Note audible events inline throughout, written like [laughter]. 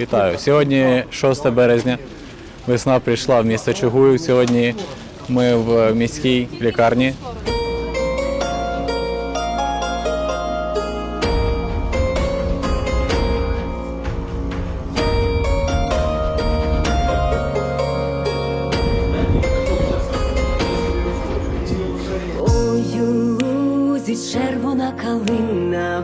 Вітаю. Сьогодні 6 березня. Весна прийшла в місто Чугуїв. Сьогодні ми в міській лікарні. Ой, лузі червона калина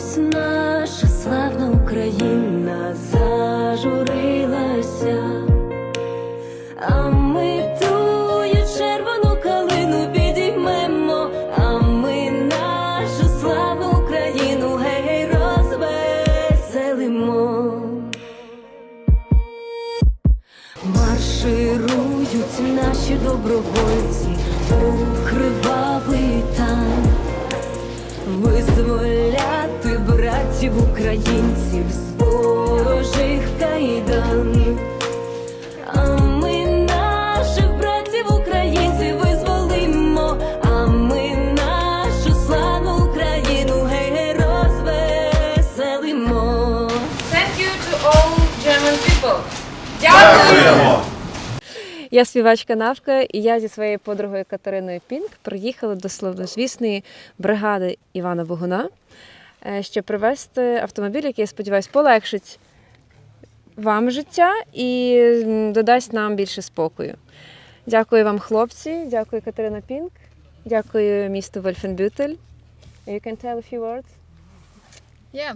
чогось наша славна Україна зажурилася, а червону калину підіймемо, а ми нашу славну Україну гей розвеселимо. Марширують наші добровольці братів українців з ворожих кайдан. А ми наших братів українців визволимо, а ми нашу славну Україну гей розвеселимо. Thank you to all German people. Я співачка Навка, і я зі своєю подругою Катериною Пінк приїхали до славнозвісної бригади Івана Богуна, е, щоб привезти автомобіль, який, я сподіваюся, полегшить вам життя і додасть нам більше спокою. Дякую вам, хлопці, дякую Катерина Пінк, дякую місту Вольфенбютель. You can tell a few words. Yeah.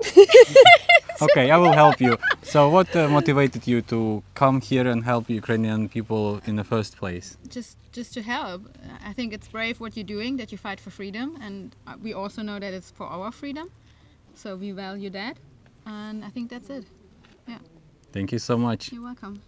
[laughs] [laughs] Okay, I will help you. So what uh, motivated you to come here and help Ukrainian people in the first place? just just to help. I think it's brave what you're doing that you fight for freedom, and uh, we also know that it's for our freedom. So we value that, and I think that's it. Yeah. Thank you so much. You're welcome.